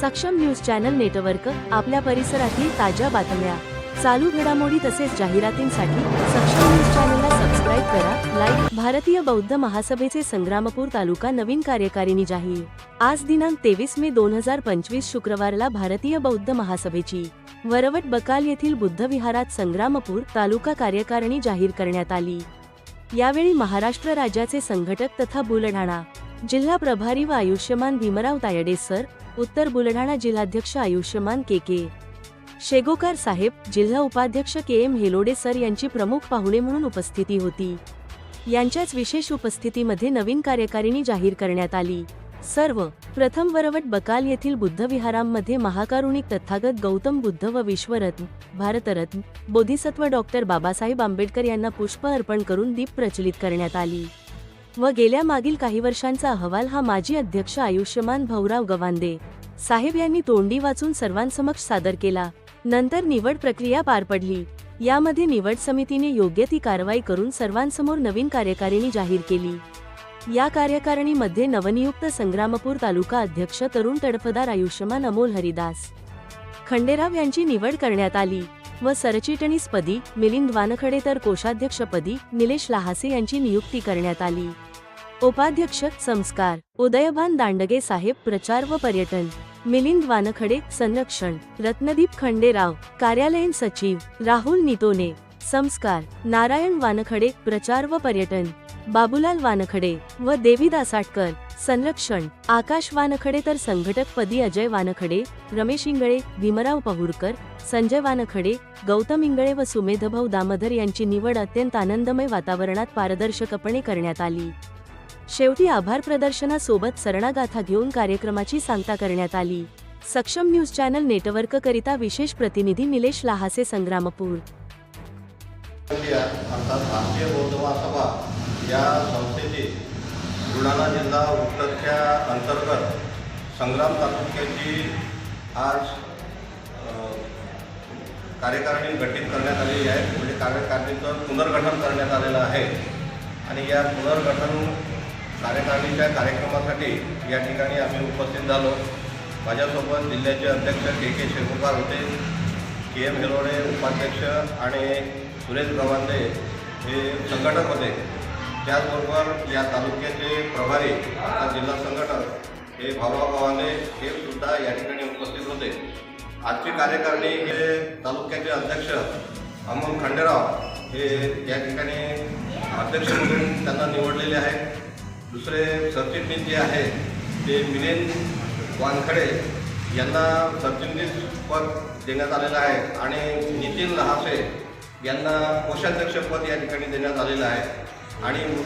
सक्षम news channel network आपल्या परिसरातील ताज्या बातम्या. चालू घडामोडी तसेच जाहिरातींसाठी सक्षम न्यूज चॅनलला सबस्क्राईब करा लाईक भारतीय बौद्ध महासभेचे संग्रामपूर तालुका नवीन कार्यकारिणी जाहीर. आज दिनांक तेवीस मे दोन हजार पंचवीस शुक्रवारला भारतीय बौद्ध महासभेची. वरवट बकाल येथील बुद्ध विहारात संग्रामपूर तालुका कार्यकारिणी जाहीर करण्यात आली. यावेळी महाराष्ट्र राज्याचे संघटक तथा बुलढाणा जिल्हा प्रभारी व आयुष्यमान भीमराव तायडे सर उत्तर बुलढाणा जिल्हाध्यक्ष आयुष्यमान के के. शेगोकार साहेब जिल्हा उपाध्यक्ष के एम हेलोडे सर यांची प्रमुख पाहुणे म्हणून उपस्थिती होती. यांच्याच विशेष उपस्थितीमध्ये नवीन कार्यकारिणी जाहीर करण्यात आली. सर्व प्रथम वरवट बकाल येथील बुद्ध विहारांमध्ये महाकारुणिक तथागत गौतम बुद्ध व विश्वरत्न भारतरत्न बोधिसत्व डॉक्टर बाबासाहेब आंबेडकर यांना पुष्प अर्पण करून दीप प्रचलित करण्यात आली. व गेल्या मागील काही वर्षांचा अहवाल हा माजी अध्यक्ष आयुष्यमान भाऊराव गवांदे साहेब यांनी तोंडी वाचून सर्वांसमक्ष सादर केला. नंतर निवड प्रक्रिया पार पडली. यामध्ये निवड समितीने योग्य ती कारवाई करून सर्वांसमोर नवीन कार्यकारिणी जाहीर केली. या कार्यकारिणीमध्ये नवनियुक्त संग्रामपूर तालुका अध्यक्ष तरुण तडफदार आयुष्यमान अमोल हरिदास खंडेराव यांची निवड करण्यात आली. व सरचिटणीसपदी मिलिंद वानखडे तर कोषाध्यक्षपदी निलेश लहासे यांची नियुक्ती करण्यात आली. उपाध्यक्ष संस्कार उदयभान दांडगे साहेब प्रचार व पर्यटन मिलिंद वानखडे संरक्षण रत्नदीप खंडेराव कार्यालयीन सचिव राहुल नितोने संस्कार नारायण वानखडे प्रचार व पर्यटन बाबूलाल वानखडे व देवीदास आटकर संरक्षण आकाश वानखडे तर संघटक पदी अजय वानखडे रमेश इंगळे भीमराव पहुडकर संजय वानखडे गौतम इंगळे व सुमेधभाऊ दामधर यांची निवड अत्यंत आनंदमय वातावरणात पारदर्शकपणे करण्यात आली. शेवटी आभार प्रदर्शनासोबत सरणागाथा घेऊन कार्यक्रमाची सांगता करण्यात आली. सक्षम न्यूज चॅनल नेटवर्क करिता विशेष प्रतिनिधी निलेश लहासे संग्रामपूर. भारतीय बौद्ध या संस्थेचे बुलढाणा जिल्हा उत्तरच्या अंतर्गत संग्राम तालुक्याची आज कार्यकारिणी गठीत करण्यात आलेली आहे. म्हणजे कार्यकारिणीचं पुनर्गठन करण्यात आलेलं आहे. आणि या पुनर्गठन कार्यकारिणीच्या कार्यक्रमासाठी या ठिकाणी आम्ही उपस्थित झालो. माझ्यासोबत जिल्ह्याचे अध्यक्ष के के शेगुकार होते के एम हिरोडे उपाध्यक्ष आणि सुरेश गवांदे हे संघटक होते. त्याचबरोबर या तालुक्याचे प्रभारी आता जिल्हा संघटक हे भावाभावाने हे सुद्धा या ठिकाणी उपस्थित होते. आजची कार्यकारिणी हे तालुक्याचे अध्यक्ष अमोल खंडेराव हे या ठिकाणी अध्यक्ष म्हणून त्यांना निवडलेले आहेत. दुसरे सरचिटणीस जे आहे ते मिलिंद वानखडे यांना सरचिटणीस पद देण्यात आलेलं आहे आणि नितीन लहासे यांना कोषाध्यक्षपद या ठिकाणी देण्यात आलेलं आहे. आणि